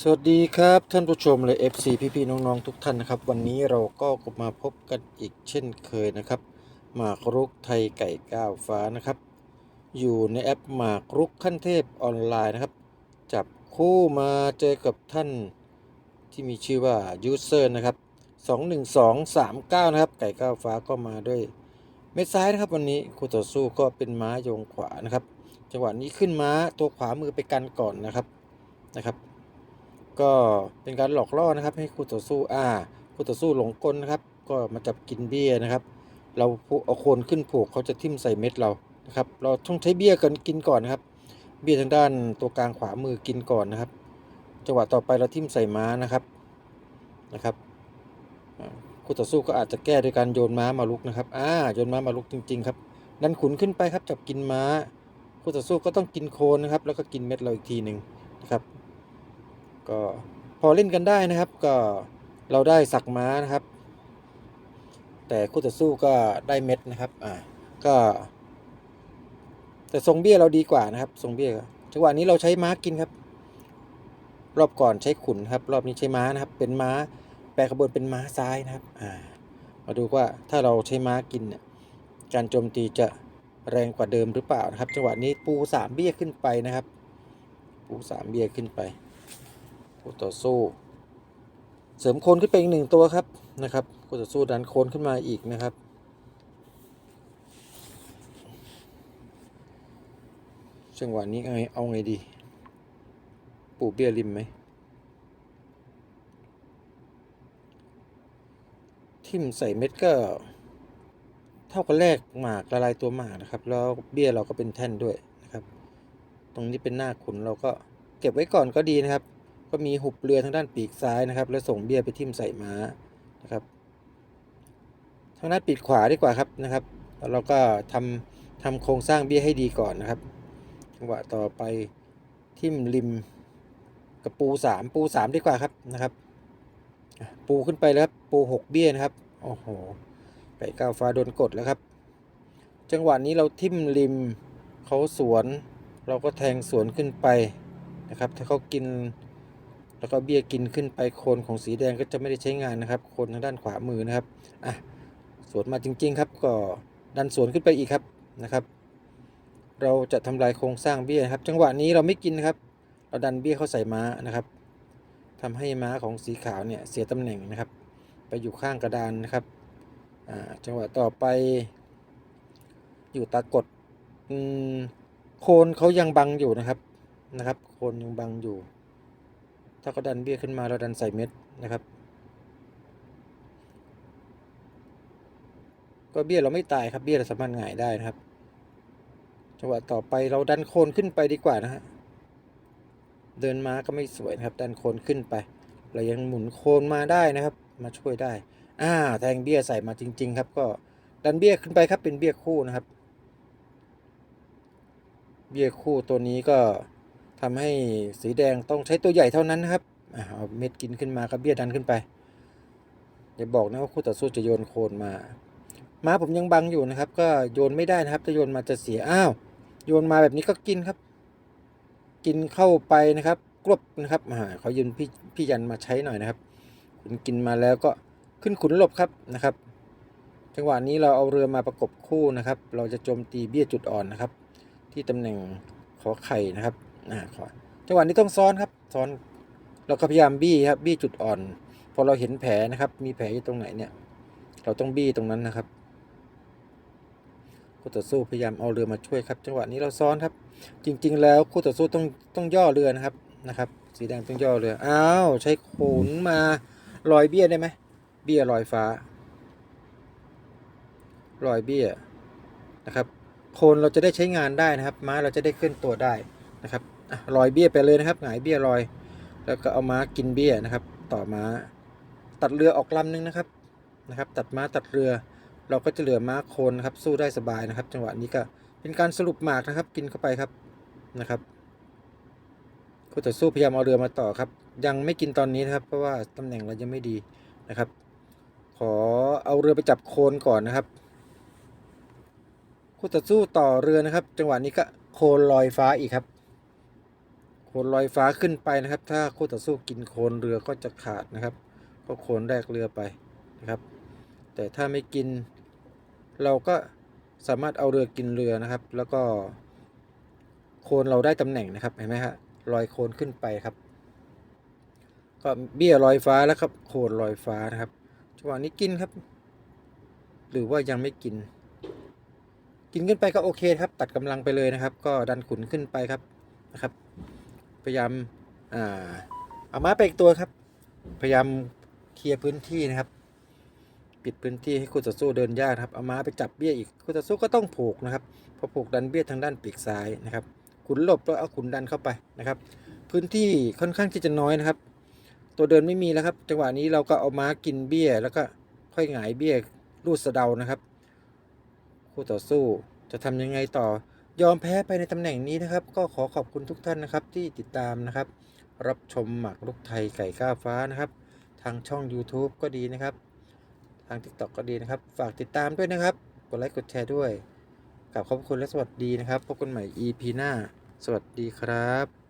สวัสดีครับท่านผู้ชมเลย FC พี่ๆน้องๆทุกท่านนะครับ วันนี้เราก็มาพบกันอีกเช่นเคยนะครับหมากรุกไทยไก่ก้าวฟ้านะครับ อยู่ในแอปหมากรุกขั้นเทพออนไลน์นะครับ จับคู่มาเจอกับท่านที่มีชื่อว่า User นะครับ21239 นะครับ ไก่ก้าวฟ้าก็มาด้วยเม็ดซ้ายนะครับ วันนี้คู่ต่อสู้ก็เป็นม้ายงขวานะครับ จังหวะนี้ขึ้นม้าตัวขวามือไปกันก่อนนะครับนะครับ ก็เป็นการหลอกล่อนะครับ ให้คู่ต่อสู้อ่าคู่ต่อสู้หลงกลนะครับ ก็มาจับกินเบี้ยนะครับ เราเอาโคนขึ้นผูกเขาจะทิ่มใส่เม็ดเรานะครับ เราต้องใช้เบี้ยกันกินก่อนนะครับ เบี้ยทางด้านตัวกลางขวามือกินก่อนนะครับ จังหวะต่อไปเราทิ่มใส่ม้านะครับนะครับคู่ต่อสู้ก็อาจจะแก้โดยการโยนม้ามาลุกนะครับอ่าโยนม้ามาลุกจริง ๆ ครับดันขุนขึ้นไปครับจับกินม้าคู่ต่อสู้ก็ต้องกินโคนนะครับ แล้วก็กินเม็ดเราอีกทีหนึ่งนะครับ ก็พอเล่นกันได้นะครับ ก็เราได้สักม้านะครับ แต่คู่ต่อสู้ก็ได้เม็ดนะครับอ่าก็แต่ทรงเบี้ยเราดีกว่านะครับ ทรงเบี้ยจังหวะนี้เราใช้ม้ากินครับ รอบก่อนใช้ขุนครับ รอบนี้ใช้ม้านะครับ เป็นม้า แปลขบวนเป็นม้าซ้ายนะครับอ่ามาดูว่าถ้าเราใช้ม้ากินเนี่ยการโจมตีจะแรงกว่าเดิมหรือเปล่านะครับ จังหวะนี้ปูสามเบี้ยขึ้นไปนะครับ ปูสามเบี้ยขึ้นไป คู่ต่อสู้ เสริมโคนขึ้นไปอีกหนึ่งตัวครับนะครับคู่ต่อสู้ดันโคนขึ้นมาอีกนะครับจังหวะนี้เอาไงเอาไงดี ปูเบี้ยริมไหมทิ่มใส่เม็ดก็ เท่ากับแรกหมากละลายตัวหมากนะครับ แล้วเบี้ยเราก็เป็นแท่นด้วยนะครับ ตรงนี้เป็นหน้าขุนเราก็เก็บไว้ก่อนก็ดีนะครับ ก็มีหุบเรือทางด้านปีกซ้ายนะครับ แล้วส่งเบี้ยไปทิ่มใส่ม้านะครับ ทางด้านปีกขวาดีกว่าครับนะครับแล้วเราก็ทำทำโครงสร้างเบี้ยให้ดีก่อนนะครับจังหวะต่อไปทิ่มริมกับปูสามปูสามดีกว่าครับนะครับ ปูขึ้นไปแล้วครับปูหกเบี้ยนะครับโอ้โหไก่ก้าวฟ้าโดนกดแล้วครับ จังหวะนี้เราทิ่มริมเขาสวน เราก็แทงสวนขึ้นไปนะครับ ถ้าเขากิน แล้วก็เบี้ยกินขึ้นไปโคนของสีแดงก็จะไม่ได้ใช้งานนะครับ โคนทางด้านขวามือนะครับอะสวนมาจริง ๆ ครับ ก็ดันสวนขึ้นไปอีกครับนะครับ เราจะทำลายโครงสร้างเบี้ยครับ จังหวะนี้เราไม่กินนะครับ เราดันเบี้ยเข้าใส่ม้านะครับทำให้ม้าของสีขาวเนี่ยเสียตำแหน่งนะครับ ไปอยู่ข้างกระดานนะครับอ่าจังหวะต่อไปอยู่ตากดอืมโคนเขายังบังอยู่นะครับนะครับ โคนยังบังอยู่ ถ้าเขาดันเบี้ยขึ้นมาเราดันใส่เม็ดนะครับ ก็เบี้ยเราไม่ตายครับเบี้ยเราสามารถหงายได้นะครับ จังหวะต่อไปเราดันโคนขึ้นไปดีกว่านะฮะเดินมาก็ไม่สวยนะครับดันโคนขึ้นไป เรายังหมุนโคนมาได้นะครับ มาช่วยได้อ่าแทงเบี้ยใส่มาจริง ๆ ครับ ก็ดันเบี้ยขึ้นไปครับเป็นเบี้ยคู่นะครับ เบี้ยคู่ตัวนี้ก็ ทำให้สีแดงต้องใช้ตัวใหญ่เท่านั้นนะครับเอาเม็ดกินขึ้นมาครับเบี้ยดันขึ้นไปอย่าบอกนะว่าคู่ต่อสู้จะโยนโคนมาม้าผมยังบังอยู่นะครับ ก็โยนไม่ได้นะครับถ้าโยนมาจะเสียอ้าวโยนมาแบบนี้ก็กินครับ กินเข้าไปนะครับกรบนะครับเขายืนพี่พี่ยันมาใช้หน่อยนะครับขุนกินมาแล้วก็ขึ้นขุนหลบครับนะครับ จังหวะนี้เราเอาเรือมาประกบคู่นะครับ เราจะโจมตีเบี้ยจุดอ่อนนะครับ ที่ตำแหน่งขอไข่นะครับ อ่าขอจังหวะนี้ต้องซ้อนครับ ซ้อนเราก็พยายามบี้ครับ บี้จุดอ่อน พอเราเห็นแผลนะครับ มีแผลอยู่ตรงไหนเนี่ย เราต้องบี้ตรงนั้นนะครับคู่ต่อสู้พยายามเอาเรือมาช่วยครับ จังหวะนี้เราซ้อนครับ จริง ๆ แล้วคู่ต่อสู้ต้องต้องย่อเรือนะครับนะครับ สีแดงต้องย่อเรือ อ้าวใช้โขนมาลอยเบี้ยได้ไหมเบี้ยลอยฟ้าลอยเบี้ยนะครับ โคนเราจะได้ใช้งานได้นะครับ ม้าเราจะได้เคลื่อนตัวได้นะครับ ลอยเบี้ยไปเลยนะครับหงายเบี้ยลอย แล้วก็เอาม้ากินเบี้ยนะครับ ต่อม้า ตัดเรือออกลำนึงนะครับนะครับ ตัดม้าตัดเรือ เราก็จะเหลือม้าโคนนะครับสู้ได้สบายนะครับ จังหวะนี้ก็เป็นการสรุปหมากนะครับ กินเข้าไปครับนะครับคู่ต่อสู้พยายามเอาเรือมาต่อครับ ยังไม่กินตอนนี้นะครับเพราะว่าตำแหน่งเรายังไม่ดีนะครับ ขอเอาเรือไปจับโคนก่อนนะครับคู่ต่อสู้ต่อเรือนะครับ จังหวะนี้ก็โคนลอยฟ้าอีกครับ คนลอยฟ้าขึ้นไปนะครับ ถ้าคู่ต่อสู้กินโคนเรือก็จะขาดนะครับ ก็โคนแรกเรือไปนะครับ แต่ถ้าไม่กิน เราก็สามารถเอาเรือกินเรือนะครับ แล้วก็ โคนเราได้ตำแหน่งนะครับเห็นไหมฮะลอยโคนขึ้นไปครับ ก็เบี้ยลอยฟ้าแล้วครับ โคนลอยฟ้านะครับจังหวะนี้กินครับ หรือว่ายังไม่กิน กินขึ้นไปก็โอเคครับ ตัดกำลังไปเลยนะครับ ก็ดันขุนขึ้นไปครับนะครับ พยายามอ่าเอาม้าไปอีกตัวครับ พยายามเคลียร์พื้นที่นะครับ ปิดพื้นที่ให้คู่ต่อสู้เดินยากครับเอาม้าไปจับเบี้ยอีกคู่ต่อสู้ก็ต้องผูกนะครับพอผูกดันเบี้ยทางด้านปีกซ้ายนะครับขุนหลบแล้วเอาขุนดันเข้าไปนะครับ พื้นที่ค่อนข้างที่จะน้อยนะครับ ตัวเดินไม่มีแล้วครับ จังหวะนี้เราก็เอาม้ากินเบี้ย แล้วก็ค่อยหงายเบี้ยรูดสะเดานะครับ คู่ต่อสู้จะทำยังไงต่อ ยอมแพ้ไปในตำแหน่งนี้นะครับ ก็ขอขอบคุณทุกท่านนะครับที่ติดตามนะครับ รับชมหมากรุกไทยไก่ก้าวฟ้านะครับ ทางช่อง YouTube ก็ดีนะครับ ทาง TikTok ก็ดีนะครับ ฝากติดตามด้วยนะครับ กดไลค์กดแชร์ด้วยกับขอบคุณและสวัสดีนะครับ พบกันใหม่ EP หน้า สวัสดีครับ